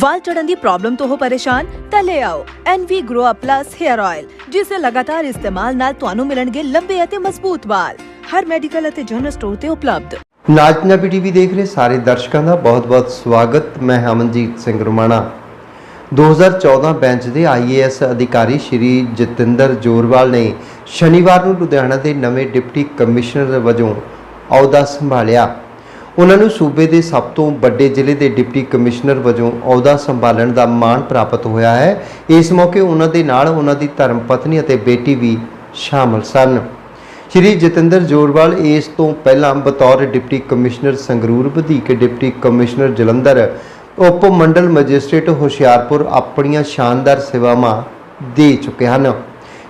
ਵਾਲ ਝੜਨ ਦੀ problem ਤੋਂ ਹੋ ਪਰੇਸ਼ਾਨ, ਤਾਂ ਲੈ ਆਓ NV Grow Up Plus Hair Oil ਜਿਸ ਦੇ ਲਗਾਤਾਰ ਇਸਤੇਮਾਲ ਨਾਲ ਤੁਹਾਨੂੰ ਮਿਲਣਗੇ ਲੰਬੇ ਅਤੇ ਮਜ਼ਬੂਤ ਵਾਲ। ਹਰ ਮੈਡੀਕਲ ਅਤੇ ਜਨਰਲ ਸਟੋਰ ਤੇ ਉਪਲਬਧ। ਨਾਜ ਪੰਜਾਬੀ ਦੇਖ ਰਹੇ ਸਾਰੇ ਦਰਸ਼ਕਾਂ ਦਾ ਬਹੁਤ-ਬਹੁਤ ਸਵਾਗਤ। ਮੈਂ ਹਮਨਜੀਤ ਸਿੰਘ ਰੁਮਾਣਾ। 2014 ਬੈਂਚ ਦੇ ਆਈਏਐਸ ਅਧਿਕਾਰੀ ਸ਼੍ਰੀ ਜਤਿੰਦਰ ਜੋਰਵਾਲ ਨੇ ਸ਼ਨੀਵਾਰ ਨੂੰ ਲੁਧਿਆਣਾ ਦੇ ਨਵੇਂ ਡਿਪਟੀ ਕਮਿਸ਼ਨਰ ਵਜੋਂ ਅਹੁਦਾ ਸੰਭਾਲਿਆ। ਉਹਨਾਂ ਨੂੰ ਸੂਬੇ ਦੇ ਸਭ ਤੋਂ ਵੱਡੇ ਜ਼ਿਲ੍ਹੇ ਦੇ ਡਿਪਟੀ ਕਮਿਸ਼ਨਰ ਵਜੋਂ ਅਹੁਦਾ ਸੰਭਾਲਣ ਦਾ ਮਾਣ ਪ੍ਰਾਪਤ ਹੋਇਆ ਹੈ। ਇਸ ਮੌਕੇ ਉਹਨਾਂ ਦੇ ਨਾਲ ਉਹਨਾਂ ਦੀ ਧਰਮ ਪਤਨੀ ਅਤੇ ਬੇਟੀ ਵੀ ਸ਼ਾਮਲ ਸਨ। ਸ਼੍ਰੀ ਜਤਿੰਦਰ ਜੋਰਵਾਲ ਇਸ ਤੋਂ ਪਹਿਲਾਂ ਬਤੌਰ ਡਿਪਟੀ ਕਮਿਸ਼ਨਰ ਸੰਗਰੂਰ, ਵਧੀਕ ਡਿਪਟੀ ਕਮਿਸ਼ਨਰ ਜਲੰਧਰ ਉਪ ਮੰਡਲ ਮੈਜਿਸਟ੍ਰੇਟ ਹੁਸ਼ਿਆਰਪੁਰ ਆਪਣੀਆਂ ਸ਼ਾਨਦਾਰ ਸੇਵਾਵਾਂ ਦੇ ਚੁੱਕੇ ਹਨ।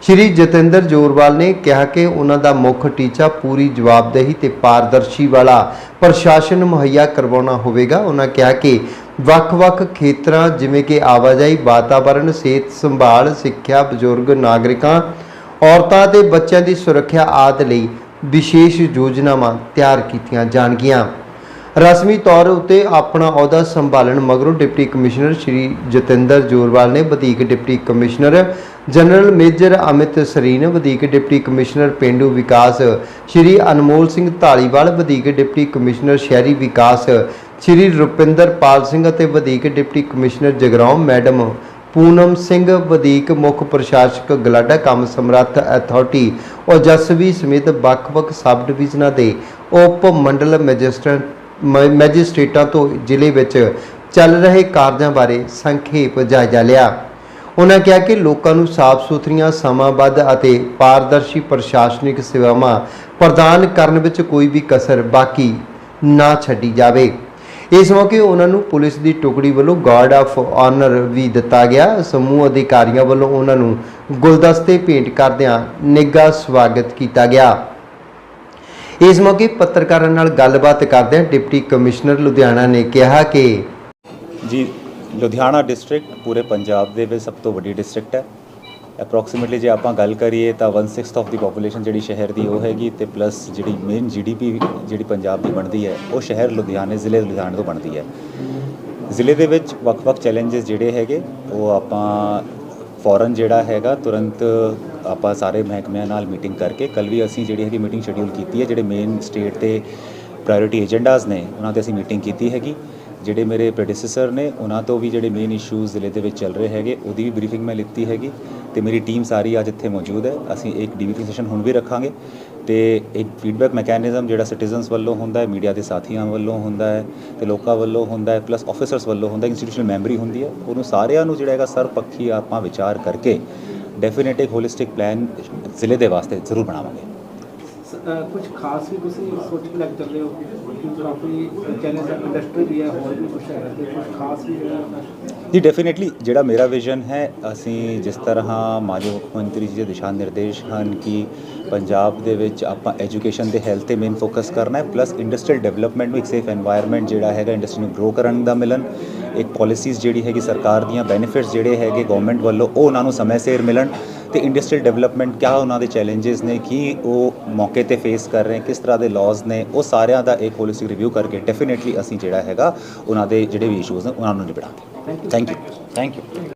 ਸ਼੍ਰੀ ਜਤਿੰਦਰ ਜੋਰਵਾਲ ਨੇ ਕਿਹਾ ਕਿ ਉਹਨਾਂ ਦਾ ਮੁੱਖ ਟੀਚਾ ਪੂਰੀ ਜਵਾਬਦੇਹੀ ਤੇ ਪਾਰਦਰਸ਼ੀ ਵਾਲਾ ਪ੍ਰਸ਼ਾਸਨ ਮੁਹੱਈਆ ਕਰਵਾਉਣਾ ਹੋਵੇਗਾ। ਉਹਨਾਂ ਕਿਹਾ ਕਿ ਵੱਖ-ਵੱਖ ਖੇਤਰਾਂ ਜਿਵੇਂ ਕਿ ਆਵਾਜਾਈ, ਵਾਤਾਵਰਣ, ਸਿਹਤ ਸੰਭਾਲ, ਸਿੱਖਿਆ, ਬਜ਼ੁਰਗ, ਨਾਗਰਿਕਾਂ, ਔਰਤਾਂ ਤੇ ਬੱਚਿਆਂ ਦੀ ਸੁਰੱਖਿਆ ਆਦਿ ਲਈ ਵਿਸ਼ੇਸ਼ ਯੋਜਨਾਵਾਂ ਤਿਆਰ ਕੀਤੀਆਂ ਜਾਣਗੀਆਂ। ਰਸਮੀ ਤੌਰ ਉਤੇ ਆਪਣਾ ਅਹੁਦਾ ਸੰਭਾਲਣ ਮਗਰੋਂ ਡਿਪਟੀ ਕਮਿਸ਼ਨਰ ਸ਼੍ਰੀ ਜਤਿੰਦਰ ਜੋਰਵਾਲ ਨੇ ਵਧੀਕ deputy commissioner general major Amit Sareen, ਵਧੀਕ ਡਿਪਟੀ ਕਮਿਸ਼ਨਰ ਪਿੰਡੂ ਵਿਕਾਸ ਸ਼੍ਰੀ ਅਨਮੋਲ ਸਿੰਘ ਢਾਲੀਵਾਲ ਵਧੀਕ ਡਿਪਟੀ ਕਮਿਸ਼ਨਰ ਸ਼ਹਿਰੀ ਵਿਕਾਸ ਸ਼੍ਰੀ ਰੁਪਿੰਦਰ ਪਾਲ ਸਿੰਘ ਅਤੇ ਵਧੀਕ deputy commissioner Jagraon madam Poonam Singh, ਵਧੀਕ ਮੁੱਖ ਪ੍ਰਸ਼ਾਸਕ ਗਲਾਡਾ ਕੰਮ ਸਮਰੱਥ ਅਥਾਰਟੀ ਔਰ ਸਮੇਤ ਵੱਖ-ਵੱਖ ਸਬ ਡਿਵੀਜ਼ਨਾਂ ਦੇ ਉਪ ਮੰਡਲ ਮੈਜਿਸਟ੍ਰੇਟ, ਮ- ਮੈਜਿਸਟ੍ਰੇਟਾਂ ਤੋਂ ਜ਼ਿਲ੍ਹੇ ਵਿੱਚ ਚੱਲ ਰਹੇ ਕਾਰਜਾਂ ਬਾਰੇ ਸੰਖੇਪ ਜਾਇਜ਼ਾ ਲਿਆ। ਉਹਨਾਂ ਕਿਹਾ ਕਿ ਲੋਕਾਂ ਨੂੰ ਸਾਫ਼ ਸੁਥਰੀਆਂ ਸਮਾਂਬੱਧ ਅਤੇ ਪਾਰਦਰਸ਼ੀ ਪ੍ਰਸ਼ਾਸਨਿਕ ਸੇਵਾਵਾਂ ਪ੍ਰਦਾਨ ਕਰਨ ਵਿੱਚ ਕੋਈ ਵੀ ਕਸਰ ਬਾਕੀ ਨਾ ਛੱਡੀ ਜਾਵੇ। ਇਸ ਮੌਕੇ ਉਹਨਾਂ ਨੂੰ ਪੁਲਿਸ ਦੀ ਟੁਕੜੀ ਵੱਲੋਂ ਗਾਰਡ ਆਫ ਆਨਰ ਵੀ ਦਿੱਤਾ ਗਿਆ। ਸਮੂਹ ਅਧਿਕਾਰੀਆਂ ਵੱਲੋਂ ਉਹਨਾਂ ਨੂੰ ਗੁਲਦਸਤੇ ਭੇਂਟ ਕਰਦਿਆਂ ਨਿੱਘਾ ਸਵਾਗਤ ਕੀਤਾ ਗਿਆ। ਇਸ ਮੌਕੇ ਪੱਤਰਕਾਰਾਂ ਨਾਲ ਗੱਲਬਾਤ ਕਰਦਿਆਂ ਡਿਪਟੀ ਕਮਿਸ਼ਨਰ ਲੁਧਿਆਣਾ ਨੇ ਕਿਹਾ ਕਿ ਜੀ ਲੁਧਿਆਣਾ ਡਿਸਟ੍ਰਿਕਟ, ਪੂਰੇ ਪੰਜਾਬ ਦੇ ਵਿੱਚ ਸਭ ਤੋਂ ਵੱਡੀ ਡਿਸਟ੍ਰਿਕਟ ਹੈ। ਅਪਰੋਕਸੀਮੇਟਲੀ ਜੇ ਆਪਾਂ ਗੱਲ ਕਰੀਏ ਤਾਂ 1/6 ਆਫ ਦੀ ਪੋਪੂਲੇਸ਼ਨ ਜਿਹੜੀ ਸ਼ਹਿਰ ਦੀ ਉਹ ਹੈਗੀ ਤੇ ਪਲੱਸ ਜਿਹੜੀ ਮੇਨ ਜੀਡੀਪੀ ਜਿਹੜੀ ਪੰਜਾਬ ਦੀ ਬਣਦੀ ਹੈ, ਉਹ ਸ਼ਹਿਰ ਲੁਧਿਆਣੇ, ਜ਼ਿਲ੍ਹੇ ਲੁਧਿਆਣੇ ਤੋਂ ਬਣਦੀ ਹੈ। ਜ਼ਿਲ੍ਹੇ ਦੇ ਵਿੱਚ ਵੱਖ-ਵੱਖ ਚੈਲੰਜਸ ਜਿਹੜੇ ਹੈਗੇ, ਉਹ ਆਪਾਂ ਫੌਰਨ ਜਿਹੜਾ ਹੈਗਾ, ਤੁਰੰਤ ਆਪਾਂ ਸਾਰੇ ਮਹਿਕਮਿਆਂ ਨਾਲ ਮੀਟਿੰਗ ਕਰਕੇ ਕੱਲ ਵੀ ਅਸੀਂ ਜਿਹੜੀ ਹੈਗੀ ਮੀਟਿੰਗ ਸ਼ਡਿਊਲ ਕੀਤੀ ਹੈ, ਜਿਹੜੇ ਮੇਨ ਸਟੇਟ ਤੇ ਪ੍ਰਾਇੋਰਟੀ ਏਜੰਡਾਜ਼ ਨੇ, ਉਹਨਾਂ ਤੇ ਅਸੀਂ ਮੀਟਿੰਗ ਕੀਤੀ ਹੈਗੀ। ਜਿਹੜੇ ਮੇਰੇ ਪ੍ਰੈਡੀਸੈਸਰ ਨੇ, ਉਹਨਾਂ ਤੋਂ ਵੀ ਜਿਹੜੇ ਮੇਨ ਇਸ਼ੂਜ਼ ਜ਼ਿਲ੍ਹੇ ਦੇ ਵਿੱਚ ਚੱਲ ਰਹੇ ਹੈਗੇ, ਉਹਦੀ ਵੀ ਬਰੀਫਿੰਗ ਮੈਂ ਲਿੱਤੀ ਹੈਗੀ ਤੇ ਮੇਰੀ ਟੀਮ ਸਾਰੀ ਅੱਜ ਇੱਥੇ ਮੌਜੂਦ ਹੈ। ਅਸੀਂ ਇੱਕ ਡੀਬੀਪੀ ਸੈਸ਼ਨ ਹੁਣ ਵੀ ਰੱਖਾਂਗੇ ਤੇ ਇੱਕ ਫੀਡਬੈਕ ਮੈਕੈਨਿਜ਼ਮ ਜਿਹੜਾ ਸਿਟੀਜ਼ਨਸ ਵੱਲੋਂ ਹੁੰਦਾ ਹੈ ਮੀਡੀਆ ਦੇ ਸਾਥੀਆਂ ਵੱਲੋਂ ਹੁੰਦਾ ਹੈ ਤੇ ਲੋਕਾਂ ਵੱਲੋਂ ਹੁੰਦਾ ਹੈ ਪਲੱਸ ਆਫੀਸਰਸ ਵੱਲੋਂ ਹੁੰਦਾ ਹੈ ਇੰਸਟੀਟਿਊਸ਼ਨਲ ਮੈਮਰੀ ਹੁੰਦੀ ਹੈ। ਉਹਨੂੰ ਸਾਰਿਆਂ ਨੂੰ ਜਿਹੜਾ ਹੈਗਾ ਸਰਪੱਖੀ ਆਪਾਂ ਵਿਚਾਰ ਕਰਕੇ ਡੈਫੀਨੇਟ ਇੱਕ ਹੋਲਿਸਟਿਕ ਪਲਾਨ ਜ਼ਿਲ੍ਹੇ ਦੇ ਵਾਸਤੇ ਜ਼ਰੂਰ ਬਣਾਵਾਂਗੇ। ਕੁਝ ਖਾਸ ਵੀ ਤੁਸੀਂ ਸੋਚ ਕੇ ਲੱਗ ਚੱਲੇ ਹੋ ਕਿ ਕਾਫੀ ਚੈਲੰਜ ਇੰਡਸਟਰੀ ਵੀ ਹੈ, ਹੋਰ ਵੀ ਕੁਝ ਹੈ ਤੇ ਕੁਝ ਖਾਸ ਵੀ ਜਿਹੜਾ ਜੀ ਡੈਫੀਨਿਟਲੀ ਜਿਹੜਾ ਮੇਰਾ ਵਿਜ਼ਨ ਹੈ, ਅਸੀਂ ਜਿਸ ਤਰ੍ਹਾਂ ਮਾਜੋ ਮੁੱਖ ਮੰਤਰੀ ਜੀ ਦੇ ਦਿਸ਼ਾ ਨਿਰਦੇਸ਼ ਹਨ ਕਿ ਪੰਜਾਬ ਦੇ ਵਿੱਚ ਆਪਾਂ ਐਜੂਕੇਸ਼ਨ ਤੇ ਹੈਲਥ ਤੇ ਮੇਨ ਫੋਕਸ ਕਰਨਾ ਹੈ ਪਲੱਸ ਇੰਡਸਟਰੀਅਲ ਡਿਵੈਲਪਮੈਂਟ ਨੂੰ ਇੱਕ ਸੇਫ এনवायरमेंट ਜਿਹੜਾ ਹੈਗਾ ਇੰਡਸਟਰੀ ਨੂੰ ਗਰੋ ਕਰਨ ਦਾ ਮਿਲਣ, ਇੱਕ ਪਾਲਿਸੀਜ਼ ਜਿਹੜੀ ਹੈਗੀ ਸਰਕਾਰ ਦੀਆਂ ਬੈਨੀਫਿਟਸ ਜਿਹੜੇ ਹੈਗੇ ਗਵਰਨਮੈਂਟ ਵੱਲੋਂ, ਉਹ ਉਹਨਾਂ ਨੂੰ ਸਮੇਂ ਸਿਰ ਮਿਲਣ ਤੇ ਇੰਡਸਟਰੀਅਲ ਡਿਵੈਲਪਮੈਂਟ ਕਿਆ ਉਹਨਾਂ ਦੇ ਚੈਲੰਜਸ ਨੇ ਕੀ ਉਹ ਮੌਕੇ ਤੇ ਫੇਸ ਕਰ ਰਹੇ ਕਿਸ ਤਰ੍ਹਾਂ ਦੇ ਲਾਜ਼ ਨੇ ਉਹ ਸਾਰਿਆਂ ਦਾ ਇੱਕ ਹੋਲਿਸਟਿਕ ਰਿਵਿਊ ਕਰਕੇ ਡੈਫੀਨਿਟਲੀ ਅਸੀਂ ਜਿਹੜਾ ਹੈਗਾ ਉਹਨਾਂ ਦੇ ਜਿਹੜੇ ਵੀ ਇਸ਼ੂਜ਼ ਨੇ ਉਹਨਾਂ ਨੂੰ ਨਿਬੜਾਂਗੇ। Thank you thank you